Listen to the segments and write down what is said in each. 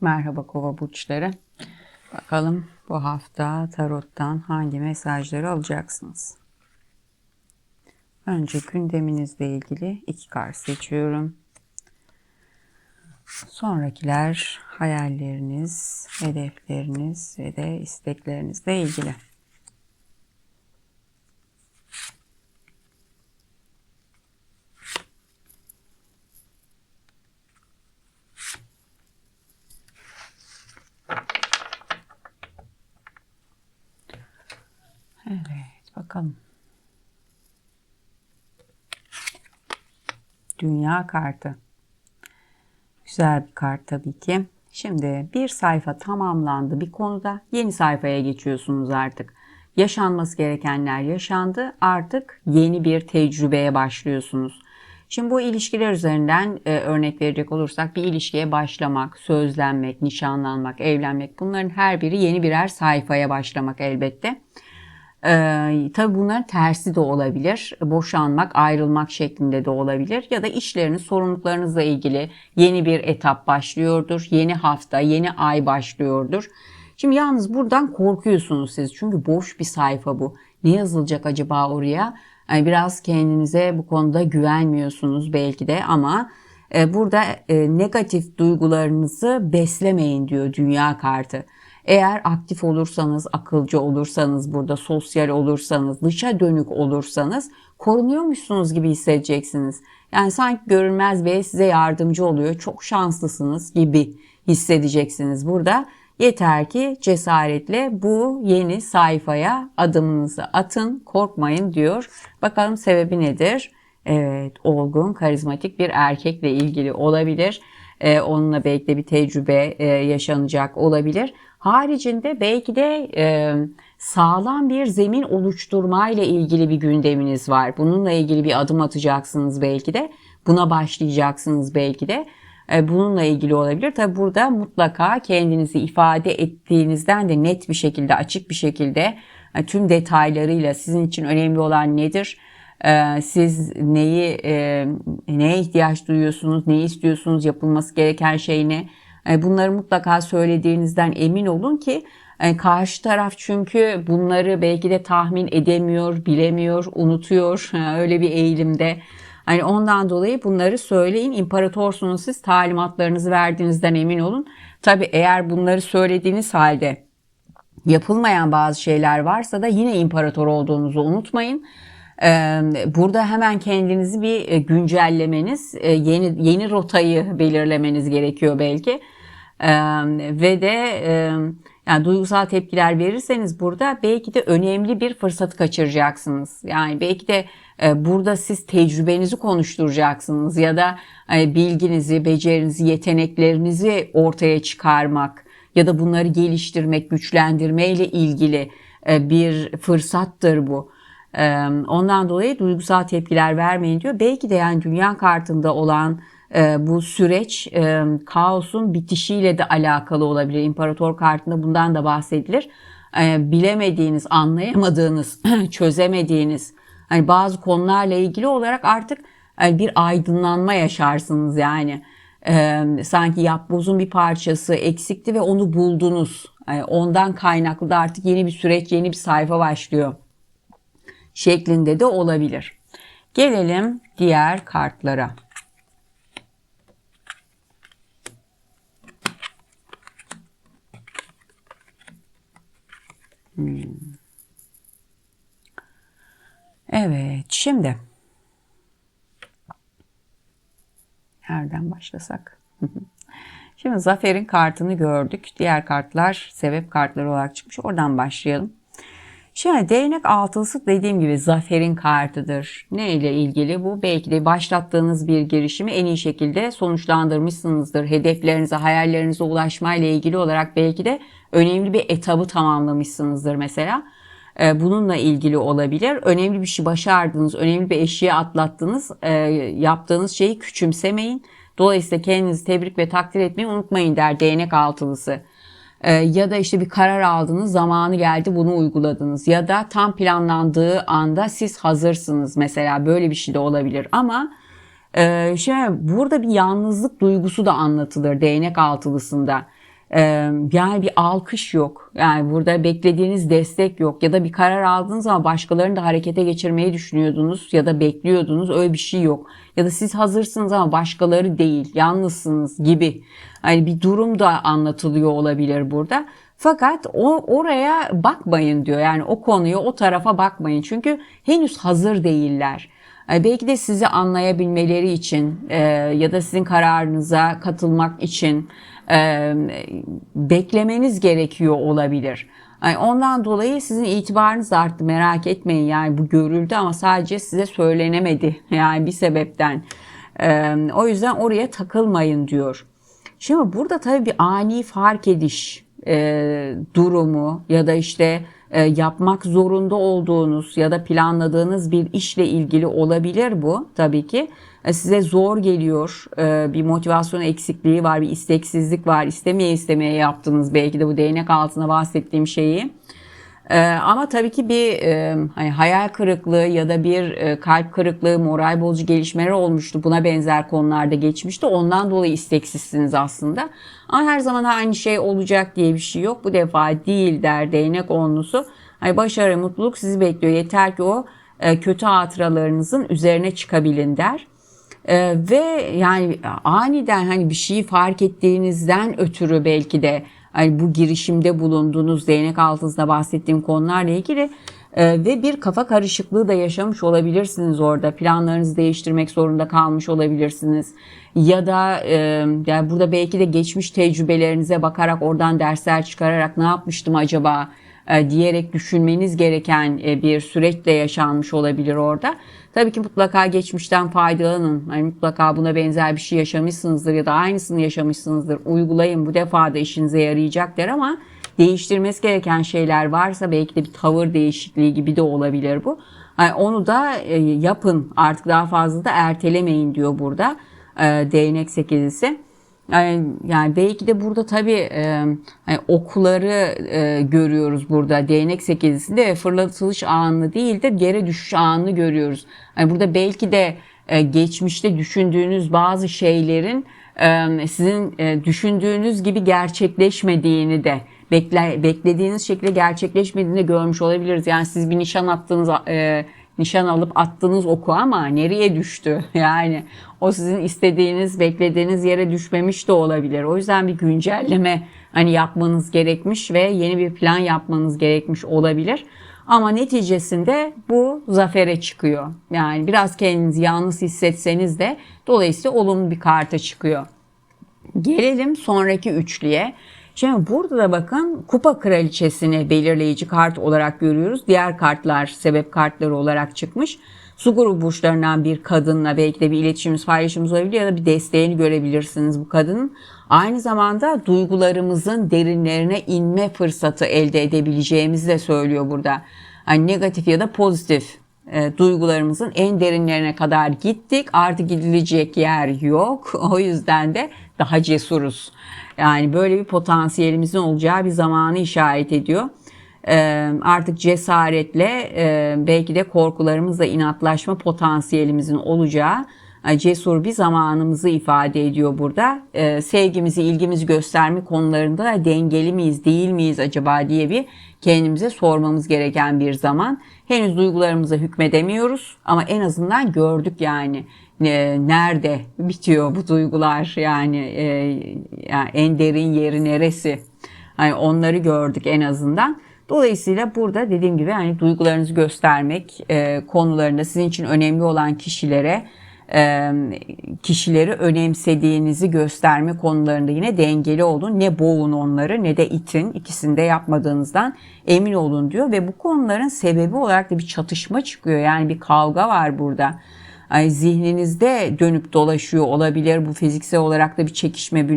Merhaba kova burçları. Bakalım bu hafta tarottan hangi mesajları alacaksınız? Önce gündeminizle ilgili iki kart seçiyorum. Sonrakiler hayalleriniz, hedefleriniz ve de isteklerinizle ilgili. Evet, bakalım. Dünya kartı. Güzel bir kart tabii ki. Şimdi bir sayfa tamamlandı bir konuda. Yeni sayfaya geçiyorsunuz artık. Yaşanması gerekenler yaşandı. Artık yeni bir tecrübeye başlıyorsunuz. Şimdi bu ilişkiler üzerinden e, örnek verecek olursak bir ilişkiye başlamak, sözlenmek, nişanlanmak, evlenmek bunların her biri yeni birer sayfaya başlamak elbette. Ee, tabii bunların tersi de olabilir. Boşanmak, ayrılmak şeklinde de olabilir. Ya da işleriniz, sorumluluklarınızla ilgili yeni bir etap başlıyordur. Yeni hafta, yeni ay başlıyordur. Şimdi yalnız buradan korkuyorsunuz siz. Çünkü boş bir sayfa bu. Ne yazılacak acaba oraya? Yani biraz kendinize bu konuda güvenmiyorsunuz belki de ama e, burada e, negatif duygularınızı beslemeyin diyor dünya kartı. Eğer aktif olursanız, akılcı olursanız, burada sosyal olursanız, dışa dönük olursanız korunuyormuşsunuz gibi hissedeceksiniz. Yani sanki görünmez ve size yardımcı oluyor. Çok şanslısınız gibi hissedeceksiniz burada. Yeter ki cesaretle bu yeni sayfaya adımınızı atın, korkmayın diyor. Bakalım sebebi nedir? Evet, olgun, karizmatik bir erkekle ilgili olabilir. Ee, onunla belki de bir tecrübe e, yaşanacak olabilir. Haricinde belki de e, sağlam bir zemin oluşturma ile ilgili bir gündeminiz var. Bununla ilgili bir adım atacaksınız belki de. Buna başlayacaksınız belki de. E, bununla ilgili olabilir. Tabi burada mutlaka kendinizi ifade ettiğinizden de net bir şekilde, açık bir şekilde e, tüm detaylarıyla sizin için önemli olan nedir? E, siz neyi, neye ihtiyaç duyuyorsunuz, neyi istiyorsunuz, yapılması gereken şey ne? Bunları mutlaka söylediğinizden emin olun ki karşı taraf çünkü bunları belki de tahmin edemiyor, bilemiyor, unutuyor. Öyle bir eğilimde. Hani ondan dolayı bunları söyleyin. İmparatorsunuz siz talimatlarınızı verdiğinizden emin olun. Tabi eğer bunları söylediğiniz halde yapılmayan bazı şeyler varsa da yine imparator olduğunuzu unutmayın. Burada hemen kendinizi bir güncellemeniz, yeni yeni rotayı belirlemeniz gerekiyor belki. Ve de yani duygusal tepkiler verirseniz burada belki de önemli bir fırsatı kaçıracaksınız. Yani belki de burada siz tecrübenizi konuşturacaksınız ya da bilginizi, becerinizi, yeteneklerinizi ortaya çıkarmak ya da bunları geliştirmek, güçlendirme ile ilgili bir fırsattır bu. Ondan dolayı duygusal tepkiler vermeyin diyor. Belki de yani dünya kartında olan bu süreç kaosun bitişiyle de alakalı olabilir. İmparator kartında bundan da bahsedilir. Bilemediğiniz, anlayamadığınız, çözemediğiniz hani bazı konularla ilgili olarak artık bir aydınlanma yaşarsınız yani. sanki yapbozun bir parçası eksikti ve onu buldunuz. ondan kaynaklı da artık yeni bir süreç, yeni bir sayfa başlıyor şeklinde de olabilir. Gelelim diğer kartlara. Hmm. Evet, şimdi nereden başlasak? Şimdi Zafer'in kartını gördük. Diğer kartlar sebep kartları olarak çıkmış. Oradan başlayalım. Şimdi değnek altılısı dediğim gibi zaferin kartıdır. Ne ile ilgili bu? Belki de başlattığınız bir girişimi en iyi şekilde sonuçlandırmışsınızdır. Hedeflerinize, hayallerinize ulaşmayla ilgili olarak belki de önemli bir etabı tamamlamışsınızdır mesela. Ee, bununla ilgili olabilir. Önemli bir şey başardınız, önemli bir eşiğe atlattınız. Ee, yaptığınız şeyi küçümsemeyin. Dolayısıyla kendinizi tebrik ve takdir etmeyi unutmayın der değnek altılısı. Ee, ya da işte bir karar aldınız, zamanı geldi bunu uyguladınız. Ya da tam planlandığı anda siz hazırsınız mesela böyle bir şey de olabilir. Ama e, şey burada bir yalnızlık duygusu da anlatılır değnek altılısında. Yani bir alkış yok. Yani burada beklediğiniz destek yok. Ya da bir karar aldığınız ama başkalarını da harekete geçirmeyi düşünüyordunuz ya da bekliyordunuz. Öyle bir şey yok. Ya da siz hazırsınız ama başkaları değil. Yalnızsınız gibi. Hani bir durum da anlatılıyor olabilir burada. Fakat o oraya bakmayın diyor. Yani o konuya, o tarafa bakmayın. Çünkü henüz hazır değiller. E, Belki de sizi anlayabilmeleri için e, ya da sizin kararınıza katılmak için e, beklemeniz gerekiyor olabilir. Yani ondan dolayı sizin itibarınız arttı merak etmeyin yani bu görüldü ama sadece size söylenemedi yani bir sebepten. E, o yüzden oraya takılmayın diyor. Şimdi burada tabii bir ani fark ediş e, durumu ya da işte yapmak zorunda olduğunuz ya da planladığınız bir işle ilgili olabilir bu tabii ki. E, size zor geliyor, e, bir motivasyon eksikliği var, bir isteksizlik var, istemeye istemeye yaptınız belki de bu değnek altına bahsettiğim şeyi. Ee, ama tabii ki bir e, hani hayal kırıklığı ya da bir e, kalp kırıklığı, moral bozucu gelişmeler olmuştu. Buna benzer konularda geçmişti. Ondan dolayı isteksizsiniz aslında. Ama her zaman aynı şey olacak diye bir şey yok. Bu defa değil der değnek onlusu. Hani başarı, mutluluk sizi bekliyor. Yeter ki o e, kötü hatıralarınızın üzerine çıkabilin der. Ee, ve yani aniden hani bir şeyi fark ettiğinizden ötürü belki de hani bu girişimde bulunduğunuz değnek altınızda bahsettiğim konularla ilgili e, ve bir kafa karışıklığı da yaşamış olabilirsiniz orada. Planlarınızı değiştirmek zorunda kalmış olabilirsiniz. Ya da e, yani burada belki de geçmiş tecrübelerinize bakarak oradan dersler çıkararak ne yapmıştım acaba e, diyerek düşünmeniz gereken e, bir süreçle yaşanmış olabilir orada. Tabii ki mutlaka geçmişten faydalanın. Yani mutlaka buna benzer bir şey yaşamışsınızdır ya da aynısını yaşamışsınızdır. Uygulayın bu defa da işinize yarayacaktır ama değiştirmesi gereken şeyler varsa belki de bir tavır değişikliği gibi de olabilir bu. Yani onu da e, yapın artık daha fazla da ertelemeyin diyor burada değnek sekizisi. Yani, yani belki de burada tabii e, yani okuları e, görüyoruz burada değnek sekizisinde fırlatılış anını değil de geri düşüş anını görüyoruz. Yani burada belki de e, geçmişte düşündüğünüz bazı şeylerin e, sizin e, düşündüğünüz gibi gerçekleşmediğini de bekle, beklediğiniz şekilde gerçekleşmediğini görmüş olabiliriz. Yani siz bir nişan attığınız e, nişan alıp attığınız oku ama nereye düştü? Yani o sizin istediğiniz, beklediğiniz yere düşmemiş de olabilir. O yüzden bir güncelleme hani yapmanız gerekmiş ve yeni bir plan yapmanız gerekmiş olabilir. Ama neticesinde bu zafere çıkıyor. Yani biraz kendinizi yalnız hissetseniz de dolayısıyla olumlu bir karta çıkıyor. Gelelim sonraki üçlüye. Şimdi burada da bakın kupa kraliçesini belirleyici kart olarak görüyoruz. Diğer kartlar sebep kartları olarak çıkmış. Su grubu burçlarından bir kadınla belki de bir iletişimimiz, paylaşımımız olabilir ya da bir desteğini görebilirsiniz bu kadının. Aynı zamanda duygularımızın derinlerine inme fırsatı elde edebileceğimizi de söylüyor burada. Yani negatif ya da pozitif e, duygularımızın en derinlerine kadar gittik. Artık gidilecek yer yok. O yüzden de daha cesuruz. Yani böyle bir potansiyelimizin olacağı bir zamanı işaret ediyor. Ee, artık cesaretle e, belki de korkularımızla inatlaşma potansiyelimizin olacağı e, cesur bir zamanımızı ifade ediyor burada. Ee, sevgimizi, ilgimizi gösterme konularında da dengeli miyiz, değil miyiz acaba diye bir kendimize sormamız gereken bir zaman. Henüz duygularımıza hükmedemiyoruz ama en azından gördük yani nerede bitiyor bu duygular yani, e, yani en derin yeri neresi? Yani onları gördük en azından. Dolayısıyla burada dediğim gibi hani duygularınızı göstermek e, konularında sizin için önemli olan kişilere e, kişileri önemsediğinizi gösterme konularında yine dengeli olun. Ne boğun onları ne de itin. İkisini de yapmadığınızdan emin olun diyor. Ve bu konuların sebebi olarak da bir çatışma çıkıyor. Yani bir kavga var burada. Yani zihninizde dönüp dolaşıyor olabilir. Bu fiziksel olarak da bir çekişme,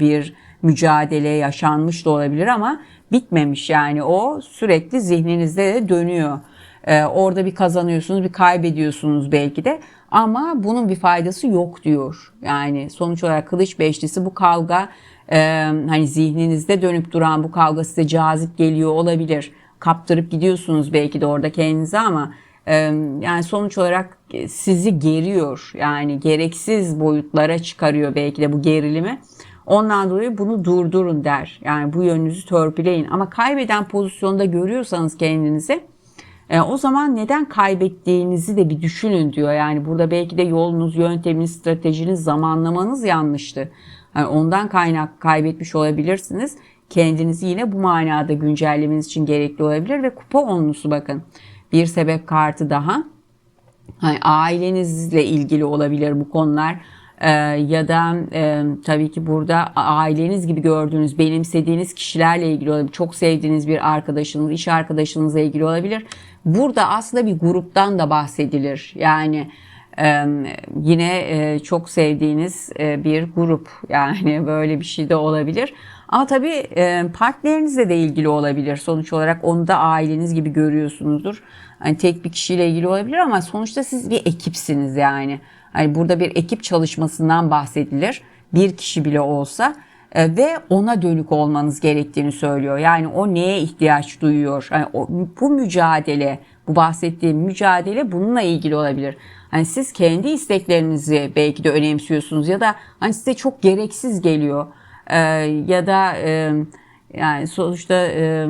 bir mücadele yaşanmış da olabilir ama bitmemiş yani o sürekli zihninizde de dönüyor. Ee, orada bir kazanıyorsunuz, bir kaybediyorsunuz belki de ama bunun bir faydası yok diyor. Yani sonuç olarak kılıç beşlisi bu kavga e, hani zihninizde dönüp duran bu kavga size cazip geliyor olabilir. Kaptırıp gidiyorsunuz belki de orada kendinize ama e, yani sonuç olarak sizi geriyor. Yani gereksiz boyutlara çıkarıyor belki de bu gerilimi. Ondan dolayı bunu durdurun der. Yani bu yönünüzü törpüleyin. Ama kaybeden pozisyonda görüyorsanız kendinizi e, o zaman neden kaybettiğinizi de bir düşünün diyor. Yani burada belki de yolunuz, yönteminiz, stratejiniz, zamanlamanız yanlıştı. Yani ondan kaynak kaybetmiş olabilirsiniz. Kendinizi yine bu manada güncellemeniz için gerekli olabilir ve kupa onlusu bakın. Bir sebep kartı daha. Hani ailenizle ilgili olabilir bu konular. Ee, ya da e, tabii ki burada aileniz gibi gördüğünüz, benimsediğiniz kişilerle ilgili olabilir. Çok sevdiğiniz bir arkadaşınız, iş arkadaşınızla ilgili olabilir. Burada aslında bir gruptan da bahsedilir. Yani e, yine e, çok sevdiğiniz e, bir grup yani böyle bir şey de olabilir. Ama tabii e, partnerinizle de ilgili olabilir. Sonuç olarak onu da aileniz gibi görüyorsunuzdur. Hani tek bir kişiyle ilgili olabilir ama sonuçta siz bir ekipsiniz yani. Hani burada bir ekip çalışmasından bahsedilir. Bir kişi bile olsa e, ve ona dönük olmanız gerektiğini söylüyor. Yani o neye ihtiyaç duyuyor? Yani o, bu mücadele, bu bahsettiğim mücadele bununla ilgili olabilir. Hani siz kendi isteklerinizi belki de önemsiyorsunuz ya da hani size çok gereksiz geliyor. Ee, ya da e, yani sonuçta e,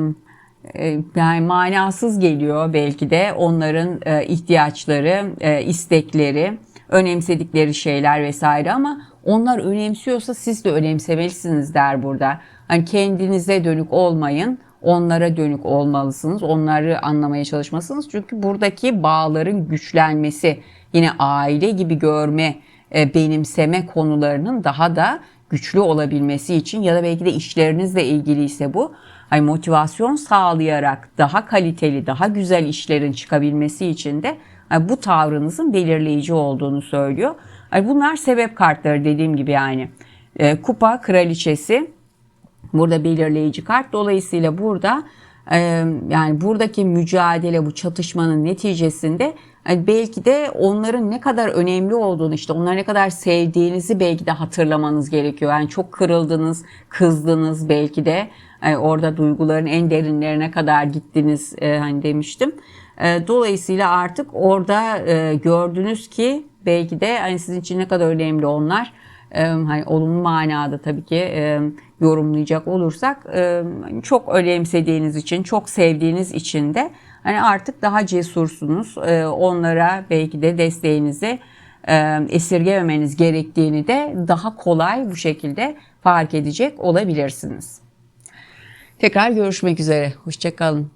e, yani manasız geliyor belki de onların e, ihtiyaçları, istekleri, önemsedikleri şeyler vesaire ama onlar önemsiyorsa siz de önemsemelisiniz der burada. Hani kendinize dönük olmayın, onlara dönük olmalısınız. Onları anlamaya çalışmalısınız. Çünkü buradaki bağların güçlenmesi, yine aile gibi görme, e, benimseme konularının daha da güçlü olabilmesi için ya da belki de işlerinizle ilgili ise bu hani motivasyon sağlayarak daha kaliteli, daha güzel işlerin çıkabilmesi için de bu tavrınızın belirleyici olduğunu söylüyor. Bunlar sebep kartları dediğim gibi yani. E, kupa kraliçesi burada belirleyici kart. Dolayısıyla burada e, yani buradaki mücadele bu çatışmanın neticesinde yani belki de onların ne kadar önemli olduğunu işte onları ne kadar sevdiğinizi belki de hatırlamanız gerekiyor. Yani çok kırıldınız, kızdınız belki de yani orada duyguların en derinlerine kadar gittiniz e, hani demiştim. E, dolayısıyla artık orada e, gördünüz ki belki de hani sizin için ne kadar önemli onlar. E, hani olumlu manada tabii ki yorumlayacak olursak çok önemsediğiniz için, çok sevdiğiniz için de hani artık daha cesursunuz. Onlara belki de desteğinizi esirgememeniz gerektiğini de daha kolay bu şekilde fark edecek olabilirsiniz. Tekrar görüşmek üzere. Hoşçakalın.